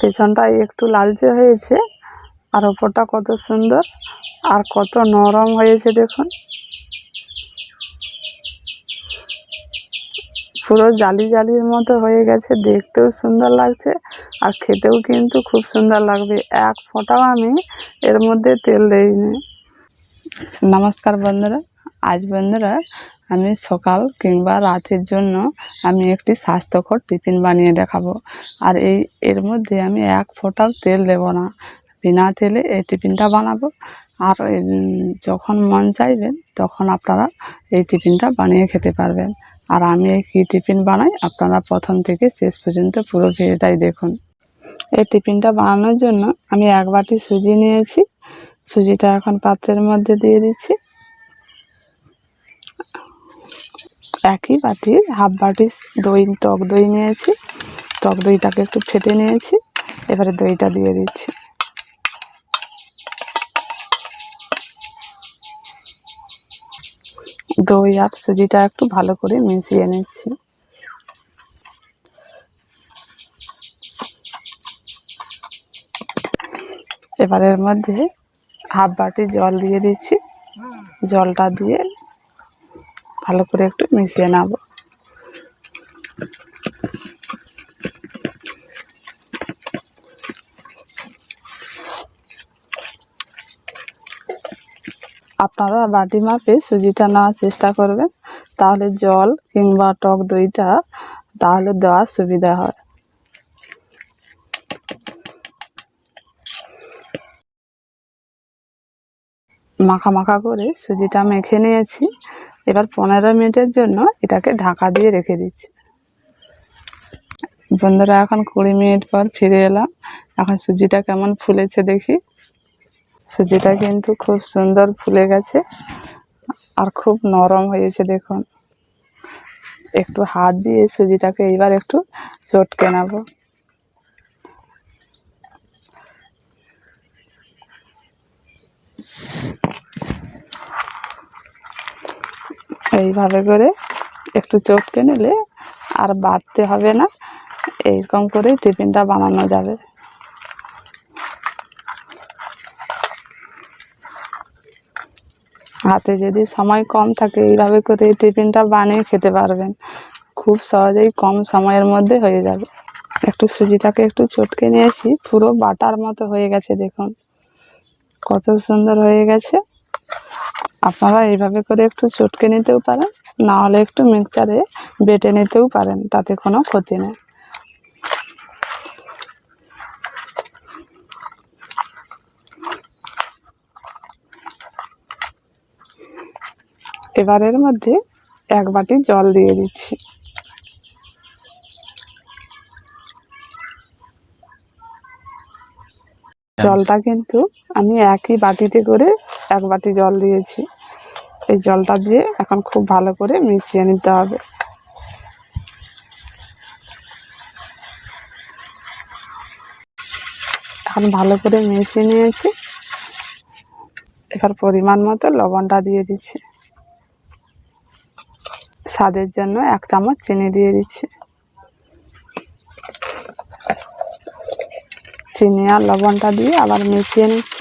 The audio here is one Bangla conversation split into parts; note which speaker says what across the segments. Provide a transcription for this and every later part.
Speaker 1: পেছনটা একটু লালচে হয়েছে, আর ওপরটা কত সুন্দর, আর কত নরম হয়েছে দেখুন। পুরো জালি জালির মতো হয়ে গেছে, দেখতেও সুন্দর লাগছে, আর খেতেও কিন্তু খুব সুন্দর লাগবে। এক ফোঁটাও আমি এর মধ্যে তেল দেইনি। নমস্কার বন্ধুরা আজ বন্ধুরা, আমি সকাল কিংবা রাতের জন্য আমি একটি স্বাস্থ্যকর টিফিন বানিয়ে দেখাবো। আর এই, এর মধ্যে আমি এক ফোঁটাও তেল দেব না। বিনা তেলে এই টিফিনটা বানাবো। আর যখন মন চাইবেন তখন আপনারা এই টিফিনটা বানিয়ে খেতে পারবেন। আর আমি এই কী টিফিন বানাই, আপনারা প্রথম থেকে শেষ পর্যন্ত পুরো ভিডিওটাই দেখুন। এই টিফিনটা বানানোর জন্য আমি এক বাটি সুজি নিয়েছি। সুজিটা এখন পাত্রের মধ্যে দিয়ে দিচ্ছি। একই বাটির হাফ বাটি দই টক দই নিয়েছি। টক দইটাকে একটু ফেটে নিয়েছি, এবারে দইটা দিয়ে দিচ্ছি। দই আর সুজিটা একটু ভালো করে মিশিয়ে নিচ্ছি। এবারের মধ্যে হাফ বাটি জল দিয়ে দিচ্ছি। জলটা দিয়ে ভালো করে একটু মিশিয়ে নেব। আপনারা বাটি মাপে সুজিটা নেওয়ার চেষ্টা করবেন, তাহলে জল কিংবা টক দইটা তাহলে দেওয়ার সুবিধা হয়। মাখা মাখা করে সুজিটা মেখে নিয়েছি। এবার পনেরো মিনিটের জন্য এটাকে ঢাকা দিয়ে রেখে দিচ্ছি। বন্ধুরা, এখন কুড়ি মিনিট পর ফিরে এলাম। এখন সুজিটা কেমন ফুলেছে দেখি। সুজিটা কিন্তু খুব সুন্দর ফুলে গেছে আর খুব নরম হয়েছে দেখুন। একটু হাত দিয়ে সুজিটাকে এইবার একটু চটকে নেব। এইভাবে করে একটু চটকে নিলে আর বাড়তে হবে না। এইরকম করেই টিফিনটা বানানো যাবে। হাতে যদি সময় কম থাকে, এইভাবে করে টিফিনটা বানিয়ে খেতে পারবেন। খুব সহজেই কম সময়ের মধ্যে হয়ে যাবে। একটু সুজিটাকে একটু চটকে নিয়েছি, পুরো বাটার মতো হয়ে গেছে, দেখুন। কত সুন্দর হয়ে গেছে। আপনারা এইভাবে করে একটু চটকে নিতেও পারেন না হলে একটু মিক্সচারে বেটে নিতেও পারেন তাতে কোনো ক্ষতি নেই। এবারের মধ্যে এক বাটি জল দিয়ে দিচ্ছি। জলটা কিন্তু আমি একই বাটিতে করে এক বাটি জল দিয়েছি। এই জলটা দিয়ে এখন খুব ভালো করে মিশিয়ে নিতে হবে। এখন ভালো করে মিশিয়ে নিয়েছি। এবার পরিমাণ মতো লবণটা দিয়ে দিচ্ছি। স্বাদের জন্য এক চামচ চিনি দিয়ে দিচ্ছি। চিনি আর লবণটা দিয়ে আবার মিশিয়ে নিচ্ছি।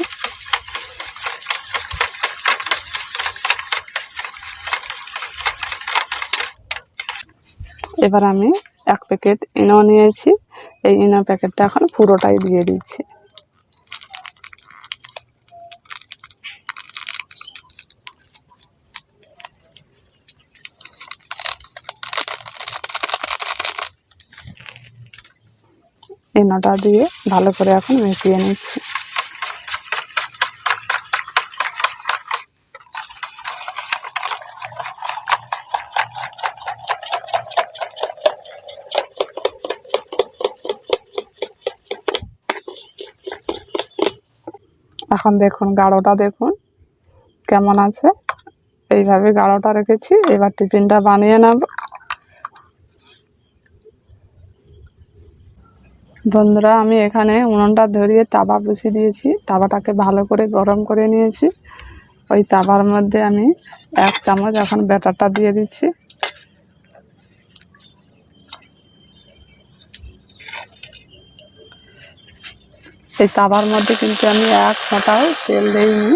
Speaker 1: এবার আমি এক প্যাকেট ইনো নিয়েছি। এই ইনো প্যাকেটটা এখন পুরোটাই দিয়ে দিচ্ছি। ইনোটা দিয়ে ভালো করে এখন মিশিয়ে নিচ্ছি। এখন দেখুন গাঢ়টা দেখুন। কেমন আছে? এইভাবে গাঢ়টা রেখেছি, এবার টিফিনটা বানিয়ে নেব। বন্ধুরা, আমি এখানে উনুনটা ধরিয়ে তাওয়া বসিয়ে দিয়েছি। তাওয়াটাকে ভালো করে গরম করে নিয়েছি। ওই তাবার মধ্যে আমি এক চামচ এখন ব্যাটারটা দিয়ে দিচ্ছি। এই তাওয়ার মধ্যে কিন্তু আমি এক ফোঁটাও তেল দিইনি।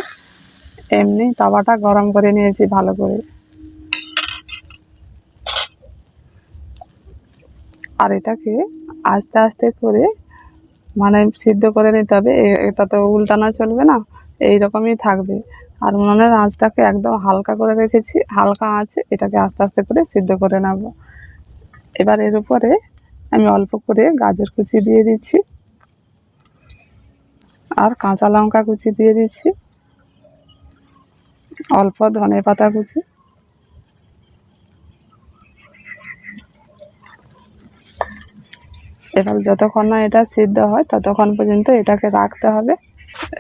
Speaker 1: এমনি তাওয়াটা গরম করে নিয়েছি ভালো করে। আর এটাকে আস্তে আস্তে করে মানে সিদ্ধ করে নিতে হবে। এটা তো উল্টানো চলবে না এই রকমই থাকবে। আর উনুনের আঁচটাকে একদম হালকা করে রেখেছি, হালকা আঁচে এটাকে আস্তে আস্তে করে সিদ্ধ করে নেব। এবার এর উপরে আমি অল্প করে গাজর কুচি দিয়ে দিচ্ছি। আর কাঁচা লঙ্কা কুচি দিয়ে দিচ্ছি। অল্প ধনে পাতা কুচি। এবার যতক্ষণ না এটা সিদ্ধ হয়, ততক্ষণ পর্যন্ত এটাকে রাখতে হবে।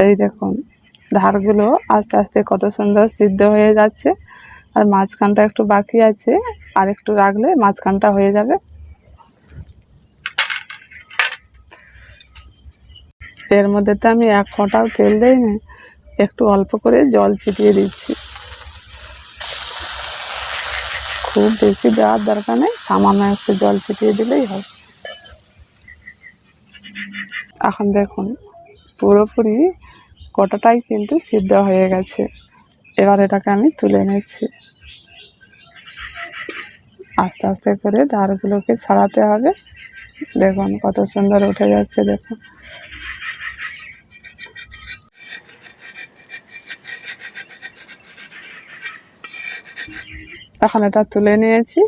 Speaker 1: এই দেখুন, ধারগুলো আস্তে আস্তে কত সুন্দর সিদ্ধ হয়ে যাচ্ছে। আর মাঝখানটা একটু বাকি আছে আর একটু রাখলে মাঝখানটা হয়ে যাবে। এর মধ্যে তো আমি এক ফোঁটাও তেল দেই না একটু অল্প করে জল ছিটিয়ে দিচ্ছি। খুব বেশি দেওয়ার দরকার নেই, সামান্য একটু জল ছিটিয়ে দিলেই হবে। এখন দেখুন, পুরোপুরি গোটাটাই কিন্তু সিদ্ধ হয়ে গেছে। এবার এটাকে আমি তুলে নিচ্ছি। আস্তে আস্তে করে ধারগুলোকে ছাড়াতে হবে। দেখুন কত সুন্দর উঠে যাচ্ছে, দেখুন। এখন এটা তুলে নিয়েছি।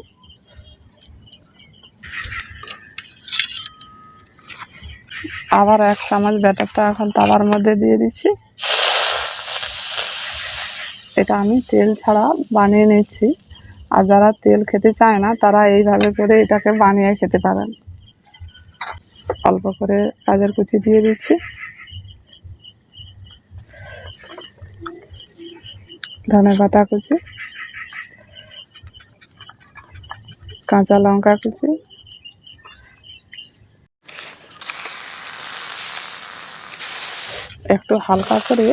Speaker 1: আবার এক চামচ ব্যাটারটা এখন তাওয়ার মধ্যে দিয়ে দিচ্ছি। এটা আমি তেল ছাড়া বানিয়ে নিচ্ছি। আর যারা তেল খেতে চায় না, তারা এইভাবে করে এটাকে বানিয়ে খেতে পারেন। অল্প করে গাজর কুচি দিয়ে দিচ্ছি। ধনে পাতা কুচি। কাঁচা লঙ্কা কুচি। একটু হালকা করে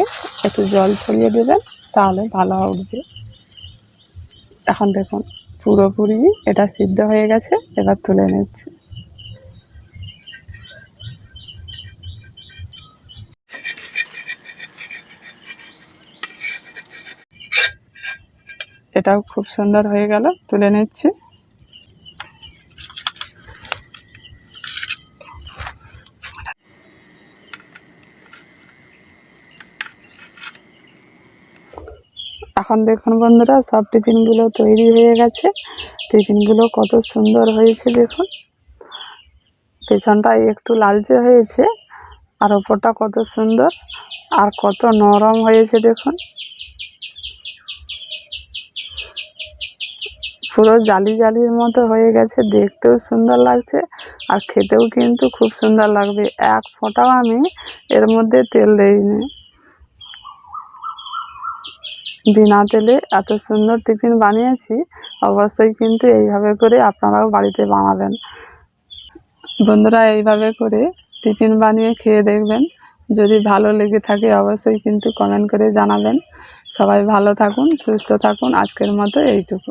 Speaker 1: একটু জল ছড়িয়ে দেবেন, তাহলে ভালো উঠবে। এখন দেখুন, পুরোপুরি এটা সিদ্ধ হয়ে গেছে, এবার তুলে নিচ্ছি। এটাও খুব সুন্দর হয়ে গেল, তুলে নিচ্ছি। এখন দেখুন বন্ধুরা, সব টিফিনগুলো তৈরি হয়ে গেছে। টিফিনগুলো কত সুন্দর হয়েছে দেখুন। পেছনটা একটু লালচে হয়েছে, আর ওপরটা কত সুন্দর, আর কত নরম হয়েছে দেখুন। পুরো জালি জালির মতো হয়ে গেছে, দেখতেও সুন্দর লাগছে, আর খেতেও কিন্তু খুব সুন্দর লাগবে। এক ফোঁটাও আমি এর মধ্যে তেল দিইনি। বিনা তেলে এত সুন্দর টিফিন বানিয়েছি, অবশ্যই কিন্তু এইভাবে করে আপনারাও বাড়িতে বানাবেন। বন্ধুরা, এইভাবে করে টিফিন বানিয়ে খেয়ে দেখবেন। যদি ভালো লেগে থাকে, অবশ্যই কিন্তু কমেন্ট করে জানাবেন। সবাই ভালো থাকুন, সুস্থ থাকুন। আজকের মতো এইটুকু।